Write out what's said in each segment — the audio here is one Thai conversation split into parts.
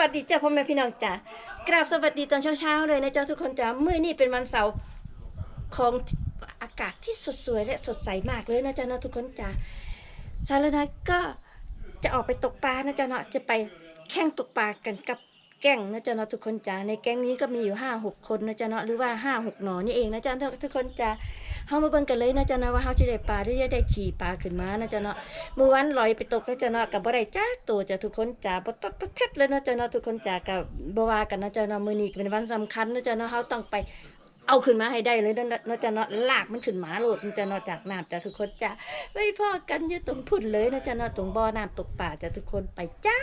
วัสดีจ้าพ่อแม่พี่น้องจ้ากราบสวัสดีตอนเช้าๆเลยนะเจ้าทุกคนจ้ามื้อนี้เป็นวันเสาร์ของอากาศที่สดสวยและสดใสมากเลยนะจ๊ะนะทุกคนจ้าชาแล้วนะก็จะออกไปตกปลานะจ๊ะเนาะจะไปแข่งตกปลากันกับ แก๊งนะจ๊ะเนาะทุกคนจ้าในแก๊งนี้ก็มีอยู่ห้าหกคนนะจ๊ะเนาะหรือว่าห้าหกหนอนี่เองนะจ๊ะทุกคนจ้าเฮามาเบิ่งกันเลยนะจ๊ะเนาะว่าเฮาจะได้ปลาหรือจะได้ขี่ปลาขึ้นมานะจ๊ะเนาะเมื่อวันลอยไปตกนะจ๊ะเนาะกับบ่ได้จ้าตัวจ้ะทุกคนจ้าบ่ตดบ่เท็ดเลยนะจ๊ะเนาะทุกคนจ้ากับบ่ว่ากันนะจ๊ะเนาะมื้อนี้เป็นวันสำคัญนะจ๊ะเนาะเฮาต้องไปเอาขึ้นมาให้ได้เลยนะนะจ๊ะเนาะลากมันขึ้นมาโลดนะจ๊ะเนาะจากน้ำจ้ะทุกคนจ้าไว้พอกันอยู่ตรงพุ่นเลยนะจ๊ะเนาะตรงบ่อน้ำตกป่าจ้ะทุกคนไปจ้า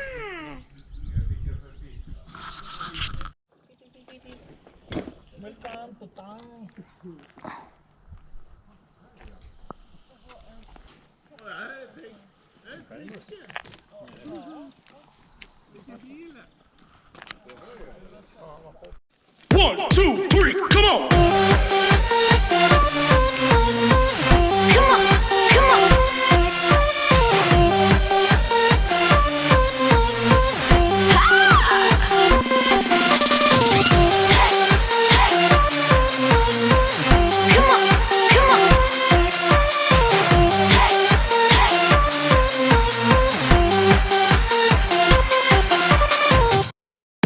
เหมื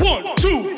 One, two,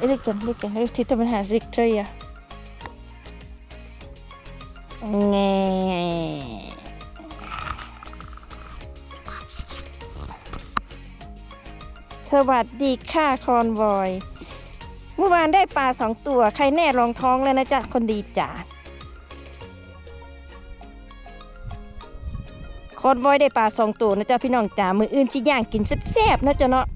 riktigt, riktigt. Titta på den här rikttröja. Nej. S วัสดีค่ะคอนวอย เมื่อวานได้ปลาสองตัว ใครแน่รองท้องแล้วนะจ๊ะ คนดีจ๋าคอนวอยได้ปลาสองตัวนะจ๊ะพี่น้องจ๋า มืออื่นชิย่างกินแซ่บๆนะจ๊ะเนาะ